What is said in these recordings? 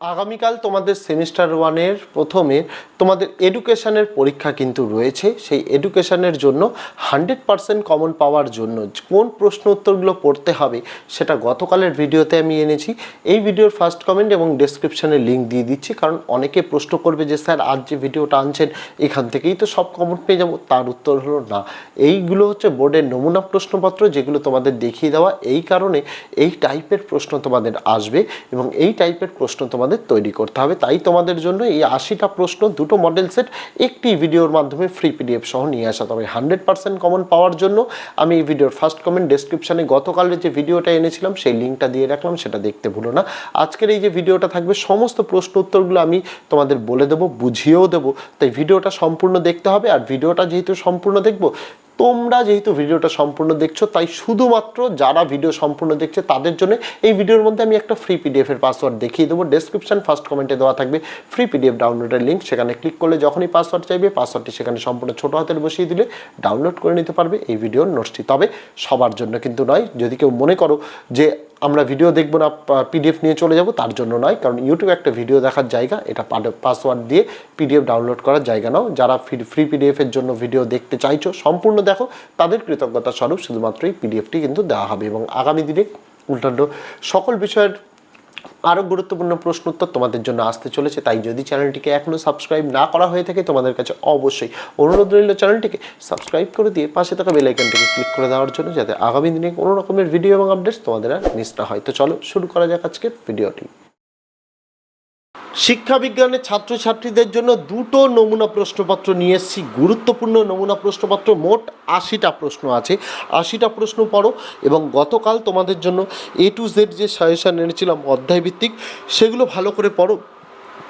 আগামীকাল তোমাদের সেমিস্টার ওয়ানের প্রথমে তোমাদের এডুকেশনের পরীক্ষা কিন্তু রয়েছে। সেই এডুকেশনের জন্য হান্ড্রেড পারসেন্ট কমন পাওয়ার জন্য কোন প্রশ্ন উত্তরগুলো পড়তে হবে সেটা গতকালের ভিডিওতে আমি এনেছি। এই ভিডিওর ফার্স্ট কমেন্ট এবং ডেসক্রিপশনে লিঙ্ক দিয়ে দিচ্ছি, কারণ অনেকে প্রশ্ন করবে যে, স্যার, আজ যে ভিডিওটা আনছেন, এখান থেকেই তো সব কমন পেয়ে যাব। তার উত্তর হলো না। এইগুলো হচ্ছে বোর্ডের নমুনা প্রশ্নপত্র, যেগুলো তোমাদের দেখিয়ে দেওয়া। এই কারণে এই টাইপের প্রশ্ন তোমাদের আসবে এবং এই টাইপের প্রশ্ন তোমাদের তৈরি করতে হবে। তাই তোমাদের জন্য এই আশিটা প্রশ্ন, দুটো মডেল সেট একটি ভিডিওর মাধ্যমে ফ্রি পিডিএফ সহ নিয়ে আসা। তবে হান্ড্রেড পার্সেন্ট কমন পাওয়ার জন্য আমি এই ভিডিওর ফার্স্ট কমেন্ট ডেসক্রিপশানে গতকালের যে ভিডিওটা এনেছিলাম, সেই লিঙ্কটা দিয়ে রাখলাম, সেটা দেখতে ভুলো না। আজকের এই যে ভিডিওটা থাকবে, সমস্ত প্রশ্ন উত্তরগুলো আমি তোমাদের বলে দেবো, বুঝিয়েও দেবো। তাই ভিডিওটা সম্পূর্ণ দেখতে হবে, আর ভিডিওটা যেহেতু সম্পূর্ণ দেখব তোমরা যেহেতু ভিডিওটা সম্পূর্ণ দেখছ, তাই শুধুমাত্র যারা ভিডিও সম্পূর্ণ দেখছে, তাদের জন্য এই ভিডিওর মধ্যে আমি একটা ফ্রি পিডিএফ এর পাসওয়ার্ড দেখিয়ে দেবো। ডেসক্রিপশন ফার্স্ট কমেন্টে দেওয়া থাকবে। ফ্রি পিডিএফ ডাউনলোডের লিঙ্ক সেখানে ক্লিক করলে যখনই পাসওয়ার্ড চাইবে পাসওয়ার্ডটি সেখানে সম্পূর্ণ ছোটো হাতের বসিয়ে দিলে ডাউনলোড করে নিতে পারবে এই ভিডিওর নোটসটি তবে সবার জন্য কিন্তু নয়, যদি কেউ মনে করো যে আমরা ভিডিও দেখব না পিডিএফ নিয়ে চলে যাব, তার জন্য নয়, কারণ ইউটিউব একটা ভিডিও দেখার জায়গা, এটা পাসওয়ার্ড দিয়ে পিডিএফ ডাউনলোড করার জায়গা নাও। যারা ফ্রি পিডিএফের জন্য ভিডিও দেখতে চাইছো, সম্পূর্ণ দেখো, তাদের কৃতজ্ঞতা স্বরূপ শুধুমাত্র এই পিডিএফটি কিন্তু দেওয়া হবে। এবং আগামী দিনে উল্টান্ড সকল বিষয়ের আরও গুরুত্বপূর্ণ প্রশ্ন উত্তর তোমাদের জন্য আসতে চলেছে, তাই যদি চ্যানেলটিকে এখনও সাবস্ক্রাইব না করা হয়ে থাকে তোমাদের কাছে অবশ্যই অনুরোধ রইল চ্যানেলটিকে সাবস্ক্রাইব করে দিয়ে পাশে থাকা বেলাইকনটিকে ক্লিক করে দেওয়ার জন্য যাতে আগামী দিনে কোনো রকমের ভিডিও এবং আপডেটস তোমাদের আর মিস না হয়। তো চলো শুরু করা যাক আজকের ভিডিওটি শিক্ষা বিজ্ঞানের ছাত্রছাত্রীদের জন্য দুটো নমুনা প্রশ্নপত্র নিয়ে এসেছি। গুরুত্বপূর্ণ নমুনা প্রশ্নপত্র মোট আশিটা প্রশ্ন আছে। আশিটা প্রশ্ন পড়ো এবং গতকাল তোমাদের জন্য এ টু জেড যে সাজেশান এনেছিলাম অধ্যায়ভিত্তিক, সেগুলো ভালো করে পড়ো।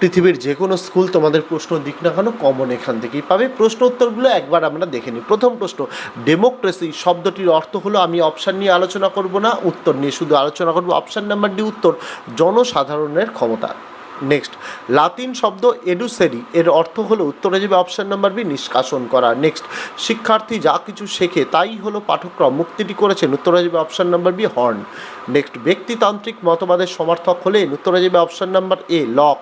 পৃথিবীর যে কোনো স্কুল তোমাদের প্রশ্ন দিক না কেন কমন এখান থেকেই পাবে। প্রশ্ন উত্তরগুলো একবার আমরা দেখে নিই। প্রথম প্রশ্ন ডেমোক্রেসি শব্দটির অর্থ হলো, আমি অপশান নিয়ে আলোচনা করব না, উত্তর নিয়ে শুধু আলোচনা করব। অপশান নাম্বার ডি উত্তর, জনসাধারণের ক্ষমতা। নেক্সট লাতিন শব্দ এডুসেরি এর অর্থ হলো উত্তরে যাবে অপশান নাম্বার বি নিষ্কাশন করা। নেক্সট শিক্ষার্থী যা কিছু শেখে তাই হলো পাঠক্রম। মুক্তিটি করেছেন উত্তরে যাবে option number B Horne next ব্যক্তিতান্ত্রিক মতবাদের সমর্থক হলেন উত্তরে যাবে option number A Locke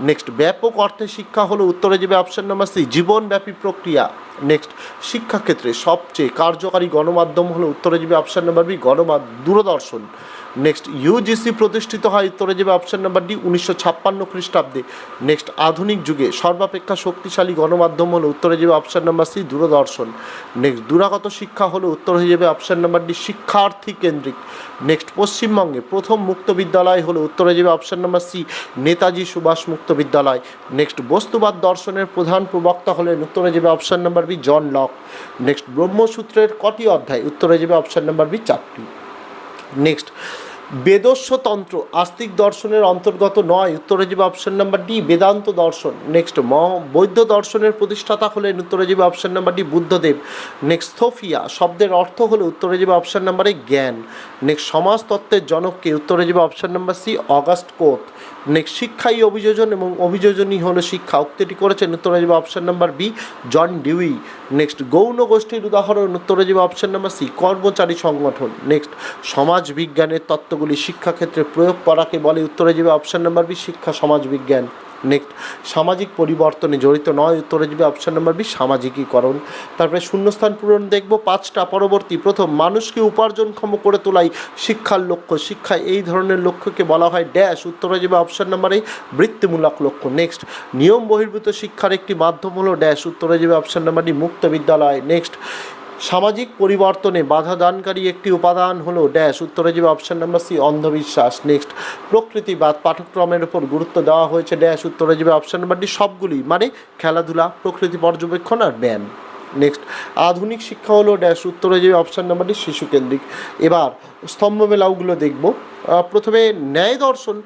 next ব্যাপক অর্থে শিক্ষা হলো উত্তরে যাবে অপশন নাম্বার সি জীবনব্যাপী প্রক্রিয়া। নেক্সট শিক্ষাক্ষেত্রে সবচেয়ে কার্যকারী গণমাধ্যম হলো উত্তরে যাবে অপশন নাম্বার বি গণমাধ্যম, দূরদর্শন। নেক্সট ইউজিসি প্রতিষ্ঠিত হয় উত্তরে যাবে অপশন নাম্বার ডি উনিশশো ছাপ্পান্ন খ্রিস্টাব্দে। নেক্সট আধুনিক যুগে সর্বাপেক্ষা শক্তিশালী গণমাধ্যম হলো উত্তরে যাবে অপশন নাম্বার সি দূরদর্শন। নেক্সট দূরাগত শিক্ষা হলো উত্তর হয়ে যাবে অপশন নাম্বার ডি শিক্ষার্থী কেন্দ্রিক। নেক্সট পশ্চিমবঙ্গে প্রথম মুক্ত বিদ্যালয় হলো উত্তরে যাবে option number C Netaji Subhas মুক্ত বিদ্যালয়। নেক্সট বস্তুবাদ দর্শনের প্রধান প্রবক্তা হলেন উত্তরে যাবে option number B John Locke. Next ব্রহ্মসূত্রের কটি অধ্যায় উত্তরে যাবে অপশান নাম্বার বি চারটি। নেক্সট বেদস্যতন্ত্র আস্তিক দর্শনের অন্তর্গত নয়। উত্তরে যাবে অপশন নাম্বার ডি বেদান্ত দর্শন। নেক্সট ম, বৌদ্ধ দর্শনের প্রতিষ্ঠাতা হলেন উত্তরে যাবে option number D Buddhadev. Next sophia. শব্দের অর্থ হলো উত্তরে যাবে অপশন নাম্বারে জ্ঞান। নেক্সট সমাজতত্ত্বের জনককে উত্তরে যাবে option number C Auguste Comte next শিক্ষাই অভিযোজন এবং অভিযোজনই হলো শিক্ষা। উক্তিটি করেছেন উত্তরে যাবে option number B, John Dewey. Next, গৌণ গোষ্ঠীর উদাহরণ উত্তরে যাবে অপশান নাম্বার সি, কর্মচারী সংগঠন। নেক্সট, সমাজ বিজ্ঞানের তত্ত্বগুলি শিক্ষাক্ষেত্রে প্রয়োগ করাকে বলে উত্তরে যাবে অপশান নাম্বার বি, শিক্ষা, সমাজ বিজ্ঞান। নেক্সট সামাজিক পরিবর্তনে জড়িত নয়, উত্তরে যাবে অপশন নাম্বার বি সামাজিকীকরণ। তারপরে শূন্যস্থান পূরণ দেখব, পাঁচটা পরবর্তী। প্রথম, মানুষকে উপার্জনক্ষম করে তোলাই শিক্ষার লক্ষ্য। শিক্ষা এই ধরনের লক্ষ্যকে বলা হয় ড্যাশ উত্তরে যাবে অপশন নাম্বারে বৃত্তিমূলক লক্ষ্য। নেক্সট নিয়ম বহির্ভূত শিক্ষার একটি মাধ্যম হলো ড্যাশ উত্তরে যাবে অপশন নাম্বার ডি মুক্ত বিদ্যালয়। নেক্সট সামাজিক পরিবর্তনে বাধা দানকারী একটি উপাদান হলো ড্যাশ। উত্তরে যাবে অপশান নাম্বার সি, অন্ধবিশ্বাস। নেক্সট প্রকৃতিবাদ পাঠ্যক্রমের উপর গুরুত্ব দেওয়া হয়েছে ড্যাশ। উত্তরে যাবে অপশান নাম্বার ডি, সবগুলি মানে খেলাধুলা, প্রকৃতি পর্যবেক্ষণ আর ব্যায়াম। নেক্সট, আধুনিক শিক্ষা হলো ড্যাশ। উত্তরে যাবে অপশান নাম্বার ডি, শিশুকেন্দ্রিক। এবার, স্তম্ভ মেলাওগুলো দেখব। প্রথমে ন্যায় দর্শন।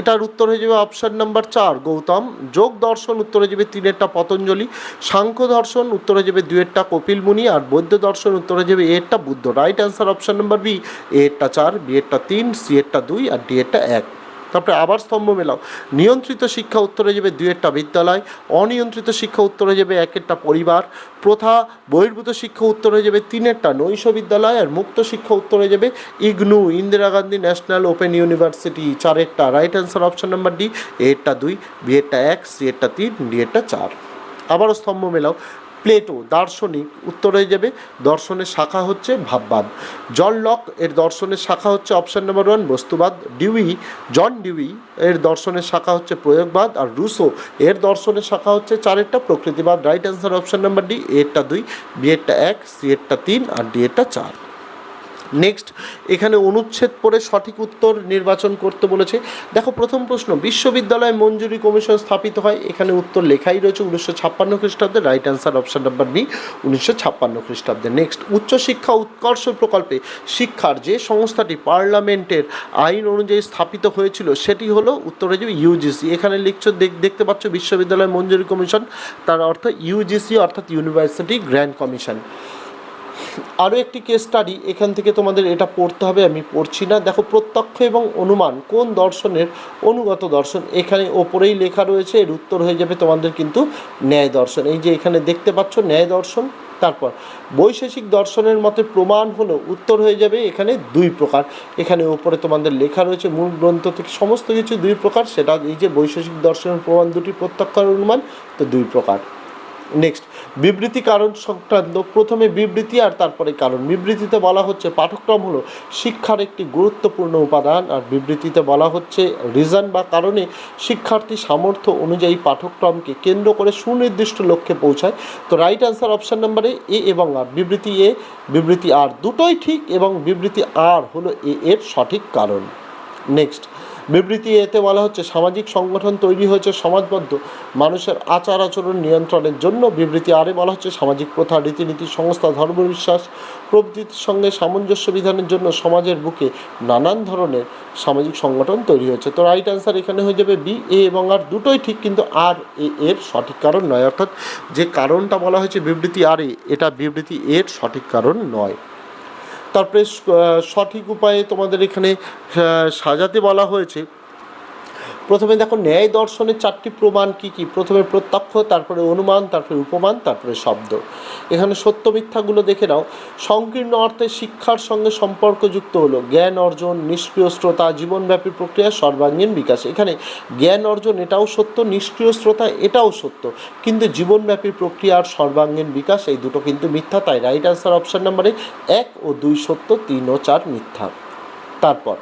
এটার উত্তর হয়ে যাবে অপশান নাম্বার চার, গৌতম। যোগ দর্শন, উত্তর হয়ে যাবে তিনেরটা পতঞ্জলি। সাংখ্য দর্শন, উত্তর হয়ে যাবে দুয়েরটা কপিল মুনি। আর বৌদ্ধ দর্শন, উত্তর হয়ে যাবে এরটা Buddha. Right answer option number B এরটা চার বি তিন সি দুই, আর ডি এক। তারপরে আবার স্তম্ভ মেলাও। নিয়ন্ত্রিত শিক্ষা উত্তরে যাবে দুয়েরটা বিদ্যালয়, অনিয়ন্ত্রিত শিক্ষা উত্তরে যাবে এক একটা পরিবার, প্রথা বহির্ভূত শিক্ষা উত্তরে যাবে তিনেরটা নৈশ বিদ্যালয় আর মুক্ত শিক্ষা উত্তরে যাবে IGNOU, Indira Gandhi National Open University চারেরটা right answer option number D এরটা দুই বিয়েরটা এক, সি এরটা তিন, ডি এরটা চার। আবারও স্তম্ভ মেলাও। প্লেটো দার্শনিক উত্তর হয়ে যাবে, দর্শনের শাখা হচ্ছে ভাববাদ। জন লক এর দর্শনের শাখা হচ্ছে অপশন নাম্বার ওয়ান, বস্তুবাদ। ডিউই, জন ডিউই এর দর্শনের শাখা হচ্ছে প্রয়োগবাদ আর রুসো এর দর্শনের শাখা হচ্ছে চারেরটা প্রকৃতিবাদ। Right answer option number D এরটা দুই বি এক সি এরটা তিন আর ডি এরটা চার। নেক্সট এখানে অনুচ্ছেদ পড়ে সঠিক উত্তর নির্বাচন করতে বলেছে। দেখো, প্রথম প্রশ্ন, বিশ্ববিদ্যালয় মঞ্জুরি কমিশন স্থাপিত হয়। এখানে উত্তর লেখাই রয়েছে উনিশশো ছাপ্পান্ন খ্রিস্টাব্দে right answer option number B উনিশশো ছাপ্পান্ন খ্রিস্টাব্দে নেক্সট উচ্চশিক্ষা উৎকর্ষ প্রকল্পে শিক্ষার যে সংস্থাটি পার্লামেন্টের আইন অনুযায়ী স্থাপিত হয়েছিল, সেটি হলো উত্তরে যাবে ইউজিসি এখানে লিখছ, দেখ- দেখতে পাচ্ছ, বিশ্ববিদ্যালয় মঞ্জুরি কমিশন, তার অর্থ ইউজিসি অর্থাৎ ইউনিভার্সিটি গ্র্যান্ড কমিশন আরও একটি কেস স্টাডি এখান থেকে তোমাদের এটা পড়তে হবে, আমি পড়ছি না। দেখো, প্রত্যক্ষ এবং অনুমান, কোন দর্শনের অনুগত দর্শন? এখানে ওপরেই লেখা রয়েছে, এর উত্তর হয়ে যাবে তোমাদের কিন্তু ন্যায় দর্শন। এই যে এখানে দেখতে পাচ্ছ, ন্যায় দর্শন, তারপর বৈশেষিক দর্শনের মতে প্রমাণ হলো, উত্তর হয়ে যাবে এখানে দুই প্রকার। এখানে উপরে তোমাদের লেখা রয়েছে, মূল গ্রন্থ থেকে সমস্ত কিছু দুই প্রকার, সেটা এই যে বৈশেষিক দর্শনের প্রমাণ, দুটি প্রত্যক্ষ অনুমান, তো দুই প্রকার। নেক্সট বিবৃতি কারণ সংক্রান্ত। প্রথমে বিবৃতি আর তারপরে কারণ। বিবৃতিতে বলা হচ্ছে, পাঠ্যক্রম হলো শিক্ষার একটি গুরুত্বপূর্ণ উপাদান আর বিবৃতিতে বলা হচ্ছে রিজন বা কারণে শিক্ষার্থী সামর্থ্য অনুযায়ী পাঠ্যক্রমকে কেন্দ্র করে সুনির্দিষ্ট লক্ষ্যে পৌঁছায়। তো রাইট অ্যান্সার অপশান নাম্বারে এ এবং আর বিবৃতি এ বিবৃতি আর দুটোই ঠিক এবং বিবৃতি আর হলো এ এর সঠিক কারণ। নেক্সট বিবৃতি এতে বলা হচ্ছে, সামাজিক সংগঠন তৈরি হয়েছে সমাজবদ্ধ মানুষের আচার আচরণ নিয়ন্ত্রণের জন্য। বিবৃতি আরে বলা হচ্ছে, সামাজিক প্রথা, রীতিনীতি, সংস্থা ধর্মবিশ্বাস প্রভৃতির সঙ্গে সামঞ্জস্য বিধানের জন্য সমাজের বুকে নানান ধরনের সামাজিক সংগঠন তৈরি হয়েছে। তো রাইট অ্যান্সার এখানে হয়ে যাবে বি এ এবং আর দুটোই ঠিক, কিন্তু আর এ এর সঠিক কারণ নয়। অর্থাৎ যে কারণটা বলা হয়েছে বিবৃতি আর এ এটা বিবৃতি এর সঠিক কারণ নয়। তারপরে সঠিক উপায়ে তোমাদের এখানে সাজাতে বলা হয়েছে। প্রথমে দেখো ন্যায় দর্শনের চারটি প্রমাণ কি কি? প্রথমে প্রত্যক্ষ, তারপরে অনুমান, তারপরে উপমান, তারপরে শব্দ। এখানে সত্য মিথ্যাগুলো দেখে নাও। সংকীর্ণ অর্থে শিক্ষার সঙ্গে সম্পর্কযুক্ত হলো। জ্ঞান অর্জন, নিষ্ক্রিয় শ্রোতা, জীবনব্যাপী প্রক্রিয়া, সর্বাঙ্গীন বিকাশ। এখানে জ্ঞান অর্জন, এটাও সত্য, নিষ্ক্রিয় শ্রোতা, এটাও সত্য। কিন্তু জীবনব্যাপী প্রক্রিয়া আর সর্বাঙ্গীন বিকাশ, এই দুটো কিন্তু মিথ্যা। তাই রাইট আনসার অপশান নাম্বারে এক ও দুই সত্য, তিন ও চার মিথ্যা। তারপর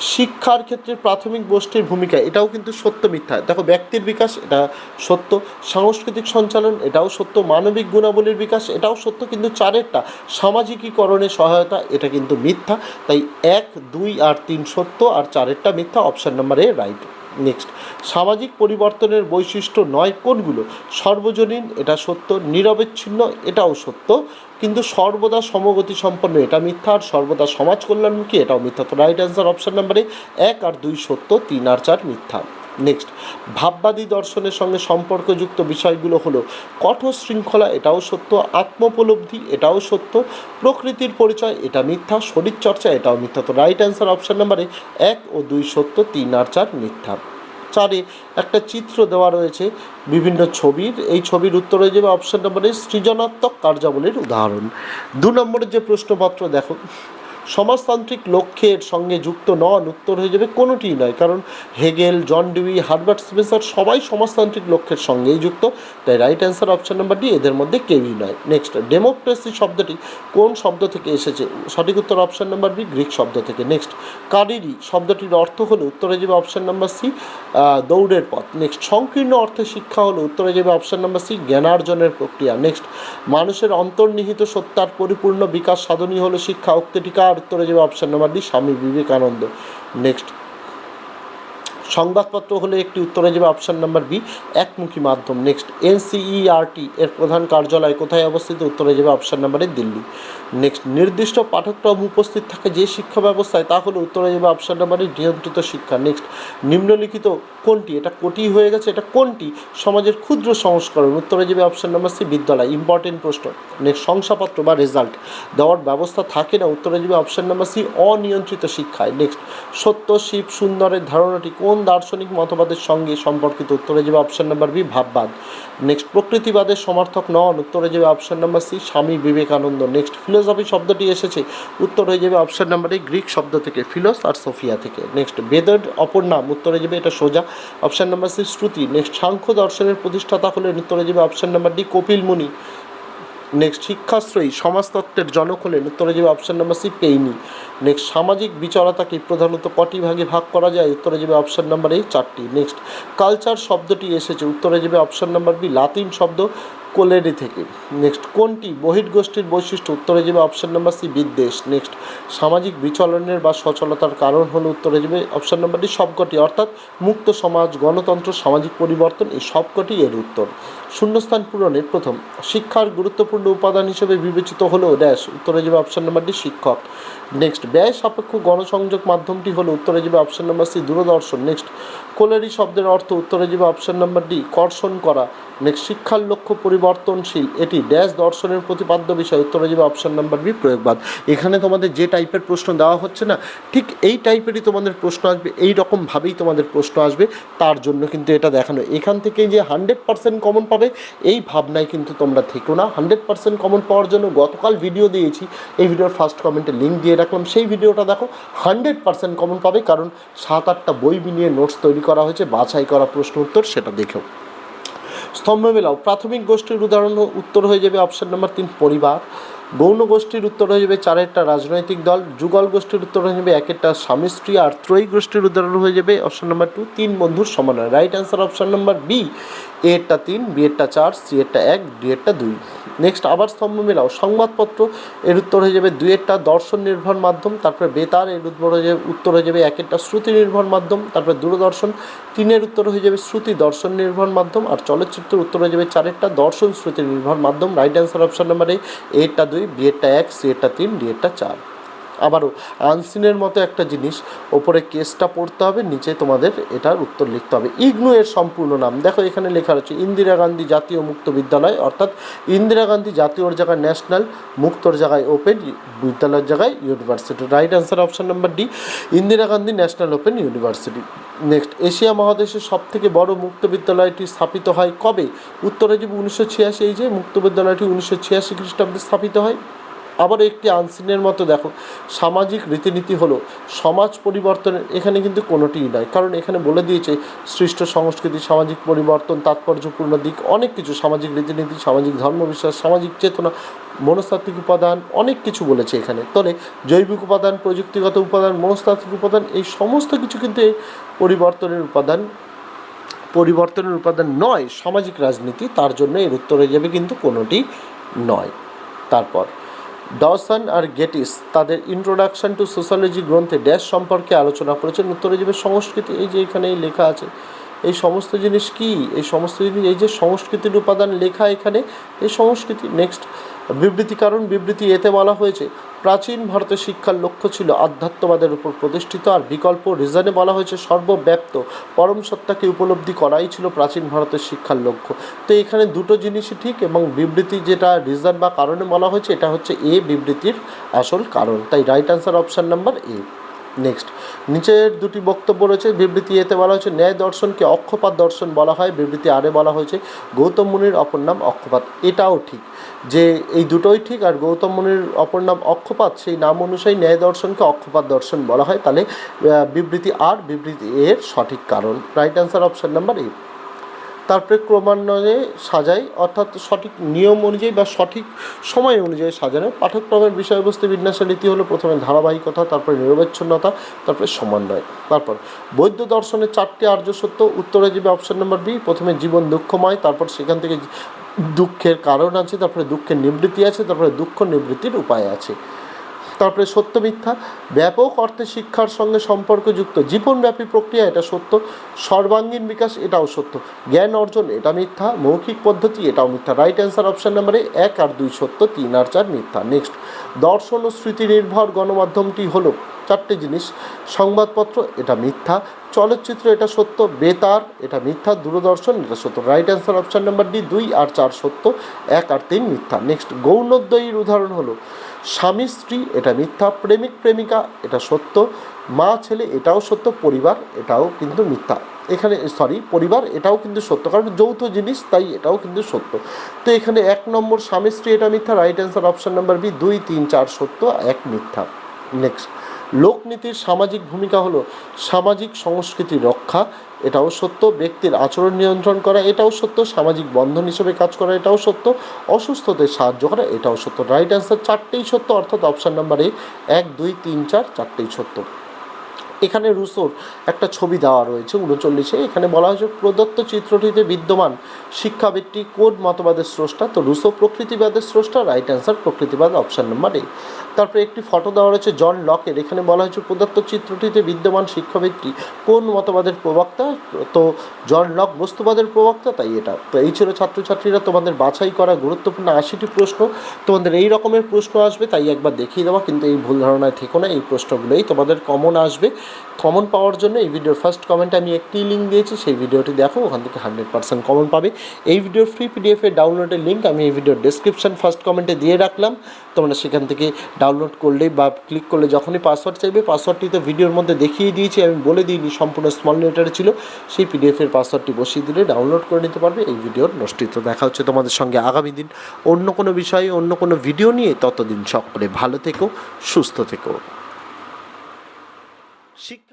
শিক্ষার ক্ষেত্রে প্রাথমিক গোষ্ঠীর ভূমিকা, এটাও কিন্তু সত্য মিথ্যা। দেখো, ব্যক্তির বিকাশ, এটা সত্য। সাংস্কৃতিক সঞ্চালন, এটাও সত্য। মানবিক গুণাবলীর বিকাশ, এটাও সত্য। কিন্তু চারেরটা, সামাজিকীকরণে সহায়তা, এটা কিন্তু মিথ্যা। তাই এক, দুই আর তিন সত্য, আর চারেরটা মিথ্যা, অপশান নাম্বার রাইট। নেক্সট সামাজিক পরিবর্তনের বৈশিষ্ট্য নয় কোনগুলো? সর্বজনীন, এটা সত্য, নিরবচ্ছিন্ন, এটাও সত্য, কিন্তু সর্বদা সমগতি সম্পন্ন, এটা মিথ্যা, আর সর্বদা সমাজ কল্যাণমুখী, এটাও মিথ্যা। তো রাইট অ্যান্সার অপশান নাম্বারে এক আর দুই সত্য, তিন আর চার মিথ্যা। নেক্সট ভাববাদী দর্শনের সঙ্গে সম্পর্কযুক্ত বিষয়গুলো হলো কঠোর শৃঙ্খলা, এটাও সত্য, আত্মোপলব্ধি, এটাও সত্য, প্রকৃতির পরিচয়, এটা মিথ্যা, শরীরচর্চা, এটাও মিথ্যা। তো রাইট অ্যান্সার অপশান নাম্বারে এক ও দুই সত্য, তিন আর চার মিথ্যা। চারে একটা চিত্র দেওয়া রয়েছে, বিভিন্ন ছবির। এই ছবির উত্তর হয়ে যাবে অপশন নম্বরে সৃজনাত্মক কার্যাবলীর উদাহরণ। দু নম্বরের যে প্রশ্নপত্র দেখো সমাজতান্ত্রিক লক্ষ্যের সঙ্গে যুক্ত নন উত্তর হয়ে যাবে কোনোটিই নয়। কারণ Hegel, John Dewey, Herbert Spencer সবাই সমাজতান্ত্রিক লক্ষ্যের সঙ্গেই যুক্ত। তাই right answer option number D এদের মধ্যে কেউই নয়। নেক্সট ডেমোক্রেসি শব্দটি কোন শব্দ থেকে এসেছে? সঠিক উত্তর অপশন নাম্বার বি গ্রিক শব্দ থেকে। নেক্সট কারিরি শব্দটির অর্থ হলো উত্তরে যাবে অপশন নাম্বার সি দৌড়ের পথ। নেক্সট সংকীর্ণ অর্থে শিক্ষা হলো উত্তরে যাবে অপশন নাম্বার সি জ্ঞানার্জনের প্রক্রিয়া। নেক্সট মানুষের অন্তর্নিহিত সত্তার পরিপূর্ণ বিকাশ সাধনই হলো শিক্ষা উক্তিটিকা আর উত্তরে যাবে option number D Swami Vivekananda. Next সংবাদপত্র হলে একটি উত্তরে যাবে অপশান নাম্বার বি, একমুখী মাধ্যম। নেক্সট এনসিইআরটি এর প্রধান কার্যালয় কোথায় অবস্থিত? উত্তরে যাবে অপশান নাম্বারে দিল্লি। নেক্সট নির্দিষ্ট পাঠক্রম উপস্থিত থাকে যে শিক্ষা ব্যবস্থায়, তা হলো উত্তরে যাবে অপশান নাম্বারে নিয়ন্ত্রিত শিক্ষা। নেক্সট নিম্নলিখিত কোনটি? এটা কোটি হয়ে গেছে, এটা কোনটি? সমাজের ক্ষুদ্র সংস্করণ। উত্তরে যাবে অপশান নাম্বার সি, বিদ্যালয়। ইম্পর্টেন্ট প্রশ্ন। নেক্সট শংসাপত্র বা রেজাল্ট দেওয়ার ব্যবস্থা থাকে না, উত্তরে যাবে অপশান নাম্বার সি, অনিয়ন্ত্রিত শিক্ষায়। নেক্সট সত্য, শিব, সুন্দরের ধারণাটি কোন দার্শনিক মতবাদের সঙ্গে সম্পর্কিত? উত্তরে যাবে অপশান নাম্বার বি ভাববাদ। নেক্সট প্রকৃতিবাদের সমর্থক নন। উত্তরে যাবে option number C Swami Vivekananda. Next philosophy শব্দটি এসেছে। উত্তর হয়ে যাবে অপশান নাম্বার এ গ্রিক শব্দ থেকে ফিলোস আর সোফিয়া থেকে। নেক্সট বেদের অপর নাম। উত্তরে যাবে এটা সোজা। অপশান নাম্বার সি শ্রুতি। নেক্সট সাংখ্য দর্শনের প্রতিষ্ঠাতা হলেন। উত্তরে যাবে অপশান নাম্বার ডি কপিল মুনি। নেক্সট শিক্ষাশ্রয়ী সমাজতত্ত্বের জনক হলেন উত্তরে যাবে option number C Paine next সামাজিক বিচারতাকে প্রধানত কটি ভাগে ভাগ করা যায়? উত্তরে যাবে অপশান নাম্বার এই চারটি। নেক্সট কালচার শব্দটি এসেছে। উত্তরে যাবে অপশান নাম্বার বি লাতিন শব্দ। কোলেরি থেকে। নেক্সট কোনটি? বহির্গোষ্ঠীর বৈশিষ্ট্য। উত্তরে যাবে অপশান নাম্বার সি বিদ্বেষ। নেক্সট সামাজিক বিচলনের বা সচলতার কারণ হলো উত্তরে যাবে অপশান নাম্বার ডি সবকটি। অর্থাৎ মুক্ত সমাজ, গণতন্ত্র, সামাজিক পরিবর্তন, এই সবকটি এর উত্তর। শূন্যস্থান পূরণের প্রথম। শিক্ষার গুরুত্বপূর্ণ উপাদান হিসেবে বিবেচিত হলো ড্যাশ উত্তরে যাবে অপশান নাম্বার ডি শিক্ষক। নেক্সট ব্যয় সাপেক্ষ গণসংযোগ মাধ্যমটি হলো উত্তরে যাবে অপশান নাম্বার সি দূরদর্শন। নেক্সট কোলেরি শব্দের অর্থ উত্তরে যাবে অপশান নাম্বার ডি, কর্ষণ করা। নেক্সট, শিক্ষার লক্ষ্য পরিবর্তনশীল। এটি ড্যাশ দর্শনের প্রতিপাদ্য বিষয়, উত্তরে যাবে অপশান নাম্বার বি, প্রয়োগবাদ। এখানে তোমাদের যে টাইপের প্রশ্ন দেওয়া হচ্ছে না, ঠিক এই টাইপেরই তোমাদের প্রশ্ন আসবে, এই রকমভাবেই তোমাদের প্রশ্ন আসবে, তার জন্য কিন্তু এটা দেখানো। এখান থেকে যে হান্ড্রেড পার্সেন্ট কমন পাবে, এই ভাবনায় কিন্তু তোমরা থেকো না। হান্ড্রেড পার্সেন্ট কমন পাওয়ার জন্য গতকাল ভিডিও দিয়েছি, এই ভিডিওর ফার্স্ট কমেন্টে লিঙ্ক দিয়ে রাখলাম। সেই ভিডিওটা দেখো, হান্ড্রেড পার্সেন্ট কমন পাবে, কারণ সাত আটটা বই নিয়ে নোটস তৈরি করা হয়েছে, বাছাই করা প্রশ্ন উত্তর সেটা দেখেও। স্তম্ভ মেলাও, প্রাথমিক গোষ্ঠীর উদাহরণ উত্তর হয়ে যাবে অপশান নাম্বার তিন, পরিবার। গৌণ গোষ্ঠীর উত্তর হয়ে যাবে চারেরটা রাজনৈতিক দল, যুগল গোষ্ঠীর উত্তর হয়ে যাবে একেরটা স্বামী স্ত্রী আর ত্রয়ী গোষ্ঠীর উদাহরণ হয়ে যাবে অপশান নাম্বার টু, তিন বন্ধুর সমন্বয়। Right answer option number B এরটা তিন বি চার সি এরটা এক ডি দুই। নেক্সট আবার স্তম্ভ মেলাও। সংবাদপত্র এর উত্তর হয়ে যাবে দুয়েরটা দর্শন নির্ভর মাধ্যম, তারপরে বেতার এর উত্তর হয়ে যাবে উত্তর হয়ে যাবে এক একটা শ্রুতি নির্ভর মাধ্যম, তারপরে দূরদর্শন। তিনের উত্তর হয়ে যাবে শ্রুতি দর্শন নির্ভর মাধ্যম, আর চলচ্চিত্রের উত্তর হয়ে যাবে চারেরটা দর্শন শ্রুতি নির্ভর মাধ্যম। Right answer option number A এরটা দুই বি এরটা এক সি এরটা তিন ডি এরটা চার। আবারও আনসিনের মতো একটা জিনিস, ওপরে কেসটা পড়তে হবে, নিচে তোমাদের এটার উত্তর লিখতে হবে। ইগনু এর সম্পূর্ণ নাম। দেখো, এখানে লেখা রয়েছে, ইন্দিরা গান্ধী জাতীয় মুক্ত বিদ্যালয়, অর্থাৎ ইন্দিরা গান্ধী জাতীয়র জায়গায় ন্যাশনাল মুক্তর জায়গায় ওপেন, বিদ্যালয়ের জায়গায় university. Right answer option number D Indira Gandhi National Open University. Next Asia মহাদেশের সবথেকে বড় মুক্ত বিদ্যালয়টি স্থাপিত হয় কবে? উত্তরে যে উনিশশো ছিয়াশি, এই যে মুক্ত বিদ্যালয়টি উনিশশো ছিয়াশি খ্রিস্টাব্দে স্থাপিত হয়। আবার একটি আনসিনের মতো দেখো, সামাজিক রীতিনীতি হলো, সমাজ পরিবর্তনের এখানে কিন্তু কোনোটিই নয় কারণ এখানে বলে দিয়েছে, সৃষ্ট সংস্কৃতি, সামাজিক পরিবর্তন, তাৎপর্যপূর্ণ দিক, অনেক কিছু সামাজিক রীতিনীতি, সামাজিক ধর্মবিশ্বাস, সামাজিক চেতনা, মনস্তাত্ত্বিক উপাদান, অনেক কিছু বলেছে এখানে। তবে জৈবিক উপাদান, প্রযুক্তিগত উপাদান, মনস্তাত্ত্বিক উপাদান, এই সমস্ত কিছু কিন্তু পরিবর্তনের উপাদান পরিবর্তনের উপাদান নয়, সামাজিক রাজনীতি, তার জন্য এর উত্তর হয়ে যাবে কিন্তু কোনোটি নয়। তারপর ডসন আর গেটিস তাদের ইন্ট্রোডাকশন টু সোশ্যালজি গ্রন্থে ড্যাশ সম্পর্কে আলোচনা করেছেন। উত্তরে যাবে সংস্কৃতি, এই যে এখানে লেখা আছে। এই সমস্ত জিনিস কি? এই সমস্ত জিনিস, এই যে সংস্কৃতির উপাদান লেখা এখানে, এই সংস্কৃতি নেক্সট বিবৃতি কারণ বিবৃতি এতে বলা হয়েছে, প্রাচীন ভারতের শিক্ষার লক্ষ্য ছিল আধ্যাত্মবাদের উপর প্রতিষ্ঠিত আর বিকল্প রিজনে বলা হয়েছে সর্বব্যাপ্ত পরম সত্তাকে উপলব্ধি করাই ছিল প্রাচীন ভারতের শিক্ষার লক্ষ্য। তো এখানে দুটো জিনিসই ঠিক এবং বিবৃতি যেটা রিজন বা কারণে বলা হয়েছে, এটা হচ্ছে এ বিবৃতির আসল কারণ। তাই right answer option number A next নিচের দুটি বক্তব্য রয়েছে। বিবৃতি এতে বলা হয়েছে, ন্যায় দর্শনকে অক্ষপাত দর্শন বলা হয়। বিবৃতি আরে বলা হয়েছে, গৌতম মুনির অপর নাম অক্ষপাত। এটাও ঠিক যে এই দুটোই ঠিক আর গৌতম মুনির অপর নাম অক্ষপাত, সেই নাম অনুযায়ী ন্যায় দর্শনকে অক্ষপাত দর্শন বলা হয়। তাহলে বিবৃতি আর, বিবৃতি এর সঠিক কারণ। Right answer option number A তারপরে ক্রমান্বয়ে সাজাই অর্থাৎ সঠিক নিয়ম অনুযায়ী বা সঠিক সময় অনুযায়ী সাজানো। পাঠ্যক্রমের বিষয়বস্তু বিন্যাসের রীতি হলো প্রথমে ধারাবাহিকতা, তারপরে নিরবচ্ছন্নতা, তারপরে সমন্বয়। তারপর বৌদ্ধ দর্শনের চারটি আর্য সত্য, উত্তরে যাবে অপশন নাম্বার বি, প্রথমে জীবন দুঃখময়, তারপর সেখান থেকে দুঃখের কারণ আছে, তারপরে দুঃখের নিবৃত্তি আছে, তারপরে দুঃখ নিবৃত্তির উপায় আছে। তারপরে সত্য মিথ্যা। ব্যাপক অর্থে শিক্ষার সঙ্গে সম্পর্কযুক্ত। জীবনব্যাপী প্রক্রিয়া, এটা সত্য। সর্বাঙ্গীন বিকাশ, এটাও সত্য। জ্ঞান অর্জন, এটা মিথ্যা। মৌখিক পদ্ধতি, এটাও মিথ্যা। রাইট অ্যান্সার অপশান নাম্বারে এক আর দুই সত্য, তিন আর চার মিথ্যা। নেক্সট দর্শন ও স্মৃতি নির্ভর গণমাধ্যমটি হলো চারটে জিনিস। সংবাদপত্র, এটা মিথ্যা। চলচ্চিত্র, এটা সত্য। বেতার, এটা মিথ্যা। দূরদর্শন, এটা সত্য। Right answer option number D দুই আর চার সত্য, এক আর তিন মিথ্যা। নেক্সট গৌণদ্বয়ীর উদাহরণ হলো স্বামী, স্ত্রী, এটা মিথ্যা, প্রেমিক, প্রেমিকা, এটা সত্য। মা, ছেলে, এটাও সত্য, পরিবার, এটাও কিন্তু মিথ্যা। এখানে সরি পরিবার, এটাও কিন্তু সত্য, কারণ যৌথ জিনিস, তাই এটাও কিন্তু সত্য। তো এখানে এক নম্বর, স্বামী, স্ত্রী, এটা মিথ্যা right answer option number B দুই, তিন, চার, সত্য, এক মিথ্যা। নেক্সট লোকনীতির সামাজিক ভূমিকা হলো সামাজিক সংস্কৃতি রক্ষা। এটাও সত্য, ব্যক্তির আচরণ নিয়ন্ত্রণ করা, এটাও সত্য, সামাজিক বন্ধন হিসেবে কাজ করা, এটাও সত্য অসুস্থতায় সাহায্য করা, এটাও সত্য। রাইট অ্যান্সার চারটেই সত্য, অর্থাৎ অপশান নাম্বার এ এক, দুই, তিন, চার, চারটেই সত্য। এখানে রুসোর একটা ছবি দেওয়া রয়েছে উনচল্লিশে, এখানে বলা হয়েছে, প্রদত্ত চিত্রটিতে বিদ্যমান শিক্ষাবৃত্তি কোন মতবাদের স্রষ্টা, তো রুসো প্রকৃতিবাদের স্রষ্টা রাইট অ্যান্সার প্রকৃতিবাদ অপশান নম্বর এ তারপরে একটি ফটো দেওয়া রয়েছে জন লকের। এখানে বলা হয়েছে প্রদত্ত চিত্রটিতে বিদ্যমান শিক্ষাবিদটি কোন মতবাদের প্রবক্তা? তো জন লক বস্তুবাদের প্রবক্তা, তাই এটা। তো এই ছিল ছাত্রছাত্রীরা, তোমাদের বাছাই করা গুরুত্বপূর্ণ আশিটি প্রশ্ন। তোমাদের এই রকমের প্রশ্ন আসবে, তাই একবার দেখিয়ে দেওয়া, কিন্তু এই ভুল ধারণায় থেকো না, এই প্রশ্নগুলোই তোমাদের কমন আসবে। কমন পাওয়ার জন্য এই ভিডিওর ফার্স্ট কমেন্টে আমি একটি লিঙ্ক দিয়েছি, সেই ভিডিওটি দেখো, ওখান থেকে হান্ড্রেড পার্সেন্ট কমন পাবে। এই ভিডিওর ফ্রি পিডিএফের ডাউনলোডের লিঙ্ক আমি এই ভিডিওর ডেসক্রিপশন ফার্স্ট কমেন্টে দিয়ে রাখলাম। তোমরা সেখান থেকে ডাউনলোড করলে বা ক্লিক করলে যখনই পাসওয়ার্ড চাইবে পাসওয়ার্ডটি তো ভিডিওর মধ্যে দেখিয়ে দিয়েছি, আমি বলে দিইনি, সম্পূর্ণ স্মল লেটারে ছিল। সেই পিডিএফের পাসওয়ার্ডটি বসিয়ে দিলে ডাউনলোড করে নিতে পারবে। এই ভিডিওর নষ্টিত দেখা হচ্ছে তোমাদের সঙ্গে আগামী দিন। অন্য কোনো বিষয়ে, অন্য কোনো ভিডিও নিয়ে ততদিন সকলে ভালো থেকো, সুস্থ থেকো। শিক্ষা